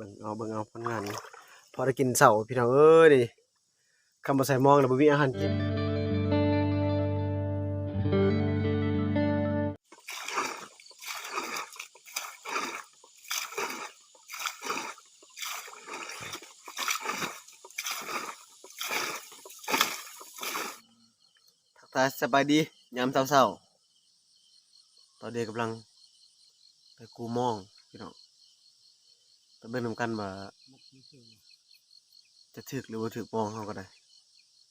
เบิ่งเอาเบิ่งเอาผลงาน พอได้กินเสาพี่น้องเอ้ยนี่คำบ่ใส่มองแล้วบ่มีอาหารกินทักทายสบายดียามเช้าๆตอนเด็กกำลัง ไปกูมองพี่น้อง ไปเบิ่งนำกันว่าจะถึกหรือว่าถึกมองเขาก็ได้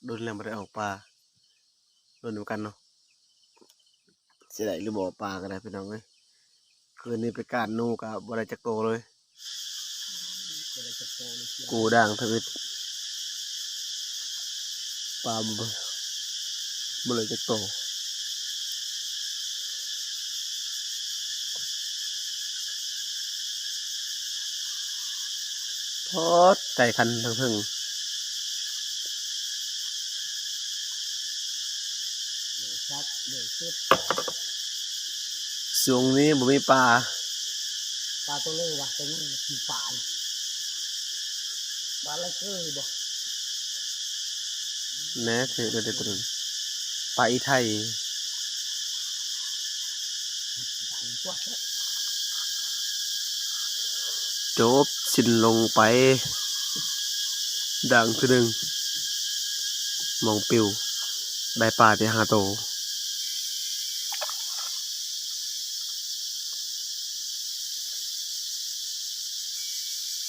โดนแล้วบ่ได้ออกปลาโดนนำกันเนาะเสิได้หรือบ่อปลาก็ได้พี่น้องเอ้ยคืนนี้ไปการนูกับบ่ได้จักโตเลย กูด่างทวิตปลาบ่บ่เลยจักโต พอดไก่คันทั้งพึ่งครับเดี๋ยวเก็บสูงนี้บ่มีปลา ปลาตัวเล็กว่ะตัวนี้มันคือปลาเนี่ยปลาละเกยบ่แน่ถือเด็ดตัวนึงปลาอีไทยปลาตัวเล็กจบ สิ้นลงไป ดังคือดึงมองปิวได้ปลาที่หาโต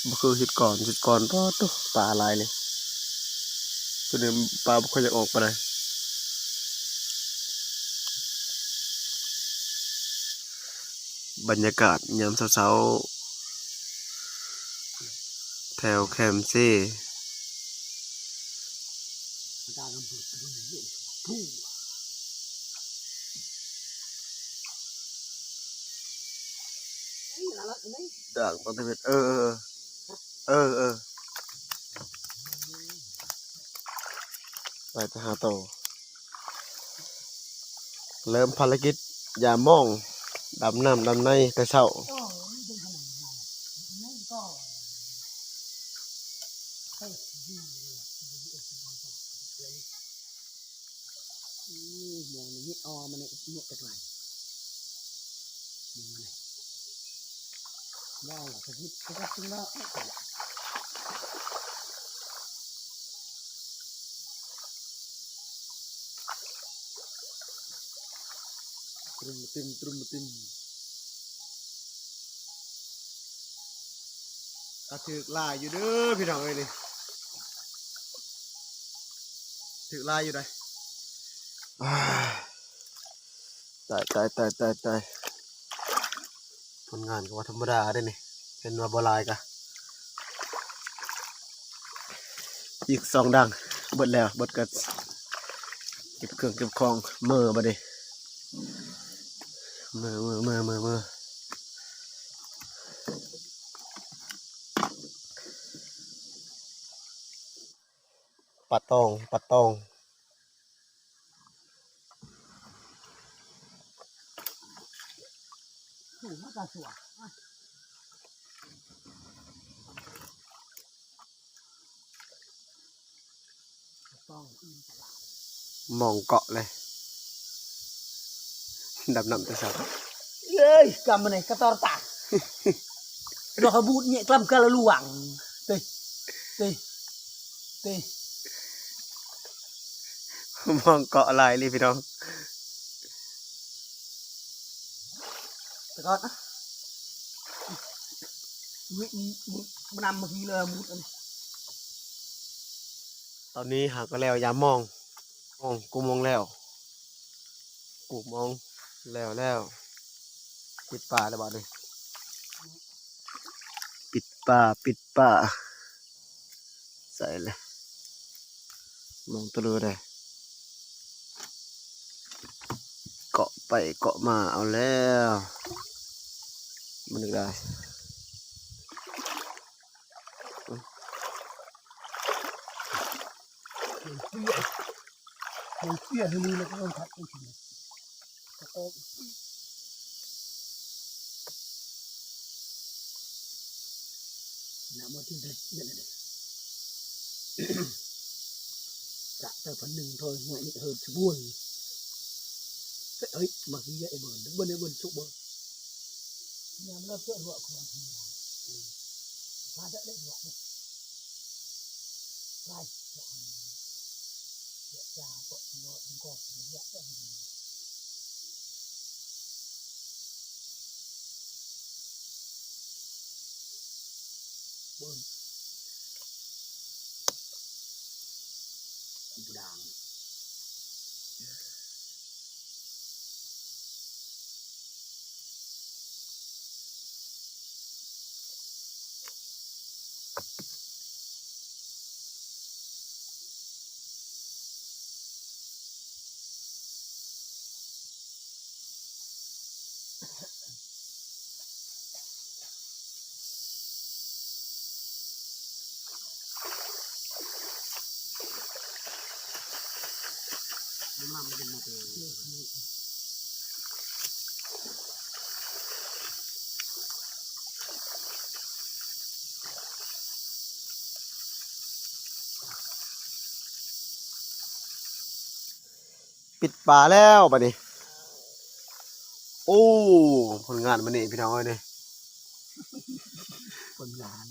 บ่คือสิดก่อนสิดก่อนก็ตัวปลาลายเลยตัวนี้ปลาบ่ค่อยจะออกไปเลยบรรยากาศยามเช้าๆ แถวแคมซี่ปลากำพืชดูเยอะผู้เฮ้ยน่ารักไหมด่างต้นตะเพ็ดเออเออ เออ เออ ไปไปหาโต เริ่มภารกิจอย่ามอง ดำน้ำดำในแต่เช้า ก็ไม่เป็นขนาดนั้นนั่นก็เฮ้ยดีเลยนี่มองนี่ออมันเนี่ยเนี่ยจากไหนมองมันเนี่ย ว่าหลักคิดก็ต้องว่าตรุมติมตรุมติมก็ถือลายอยู่เด้อพี่น้องเอ้ยนี่ถือลายอยู่ได้ตายตายตายตายตาย ผลงานก็ว่าธรรมดาได้นี่เป็นว่าบลายกะอีกสองดังเบิดแล้วเบิดกันเก็บเครื่องเก็บของเมื่อบัดนี้เมื่อเมื่อเมื่อเมื่อเมื่อปะตองปะตอง ถูกมากกว่าสัวอะต้องอินตลาดมองเกาะเลยดำน้ำแต่เช้า เอ้ยกำ มันไหนกระตอรตาดอกขบูดเนี่ยกล้ำเต้เต้เต้มองเกาะอะไรเลยพี่น้องแต่ก่อนนะมุดมุดมันนำมาทีเลยมุดอันตอนนี้หาก็แล้วยามมองมองกูมองแล้ว กูมองแล้วแล้วปิดป่าแล้วบ้าเลยปิดป่าปิดป่าใส่เลยมองตัวเรือได้เกาะไปเกาะมาเอาแล้วมันนึกได้ เฮ้ยเปี้ยเฮ้ยเปี้ยทีนี้แล้วก็ต้องทับอีกทีตะโกนนะมาที่เลยเนี่ยเนี่ยจะแต่พันหนึ่ง thôi ngoại định hơn chứ buồn Thế ấy mà khi vậy bờn đứng bên đây bên chỗ bờn nhà nó chuyện vợ của bạn thì là pha đỡ đấy vợ đấy vai vợ vợ cha vợ ก็ระยะได้บน ปิดป่าแล้วบัดนี้ โอ้ผลงานมันนี่พี่น้องเอ้ยนี่ phần ngàn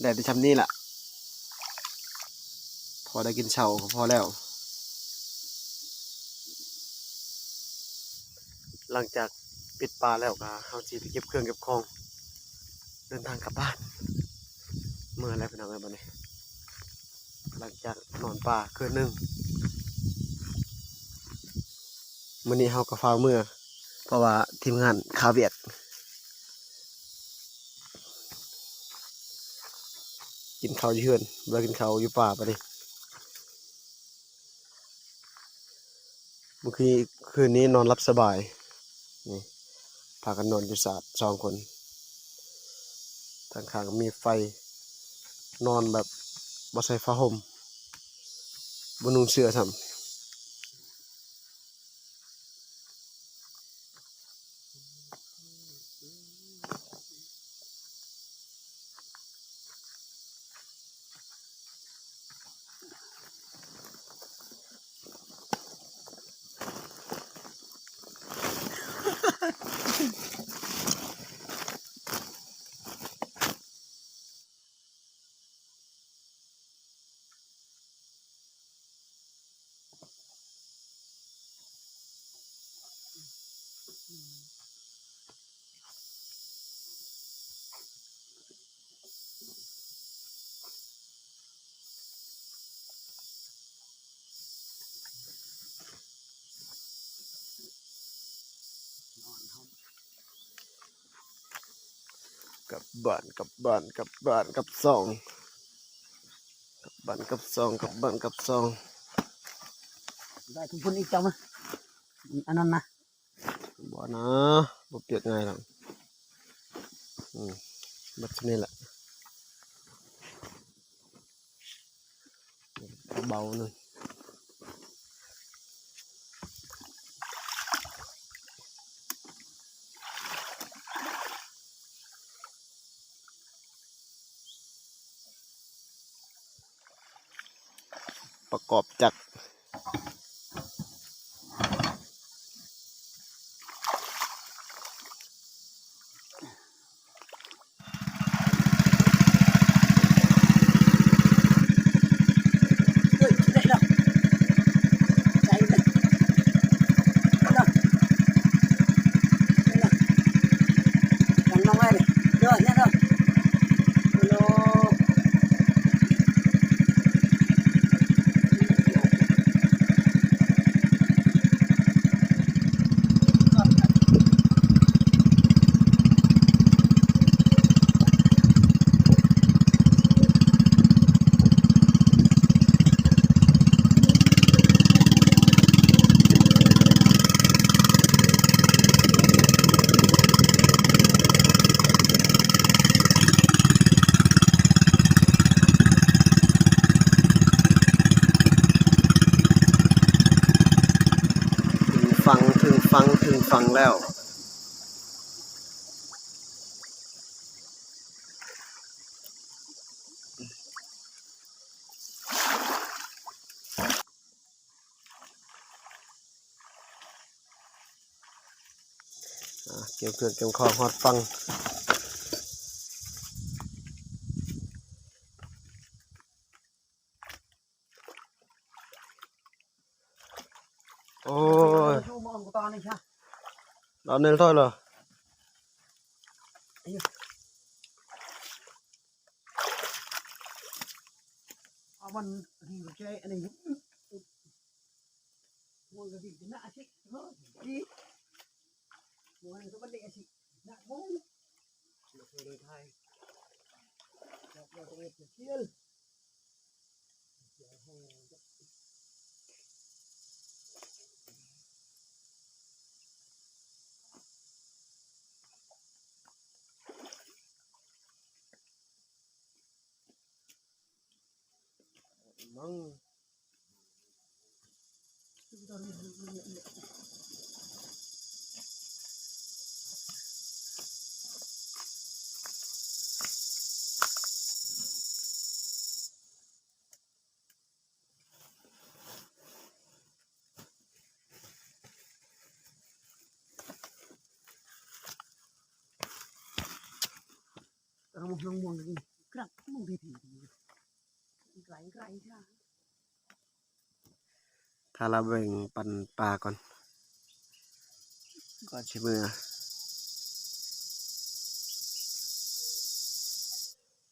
ได้ที่ชำนี่แหละพอได้กินเช้าก็พอแล้ว หลังจากปิดป่าแล้วก็เฮาสิไปเก็บเครื่องเก็บของ เดินทางกลับบ้าน เมื่อแล้วพี่น้องเอ้ยบัดนี้หลังจากนอนป่าคืนหนึง มื้อนี้เฮาก็ฟ้าเมื่อ เพราะว่าทีมงานคาเวียดกินข้าวอยู่เฮือนเวลากินข้าวอยู่ป่าปะนี่เมื่อคืนคืนนี้นอนรับสบาย นี่พากันนอนอยู่ศาสร์สองคนทางข้างมีไฟนอนแบบบ่ใส่ผ้าห่มบนุ่งเสื้อทำ กลับบ้านกลับบ้านกลับบ้านกลับซองกลับบ้านกลับซองกลับบ้านกลับซองได้ทุกคนอีกจังมั้ยอันนั้นนะบ่นะบ่เปียกง่ายหรอกอืมบัดนี้แหละเบาๆหน่อย กอบจักรึงฟังแล้ว เกี่ยวเกิดเกี่ยวคอหอดฟัง เราเน้น thôi rồi เอามันดีกว่าใจอันนี้มันก็ดีนะสิเฮ้ยดีมั นก็มันดีสินะมึงเราเคยได้ไทยเราเคยได้เที่ยว Măng. Kamu ngomong lagi, kerak, ngomong di sini. Kerak, kerak, kerak. ถ้าเราแบ่งปันปลาก่อนก็ชิมือ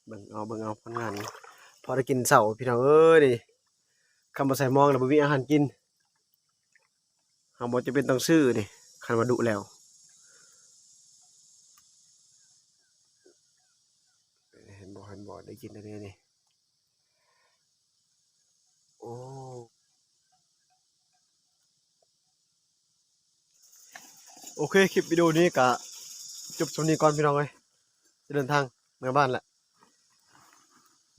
เบิ่งเอาเบิ่งเอาผลงาน พอได้กินเสาพี่น้องเอ้ยนี่คำว่าใส่มองแล้วบ่มีอาหารกินเฮาบ่จะเป็นต้องซื้อนี่คันว่าดุแล้วเห็นบ่เห็นบ่ได้กินอันนี้นี่ โอเคคลิปวิดีโอนี้กะจบสำนีก่อนพี่น้องเลยจะเดินทางเมื่อบ้านแหละ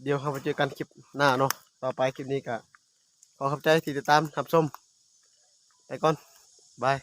เดี๋ยวเราไปเจอกันคลิปหน้าเนาะต่อไปคลิปนี้กะขอขอบใจที่ติดตามทับชมไปก่อนบาย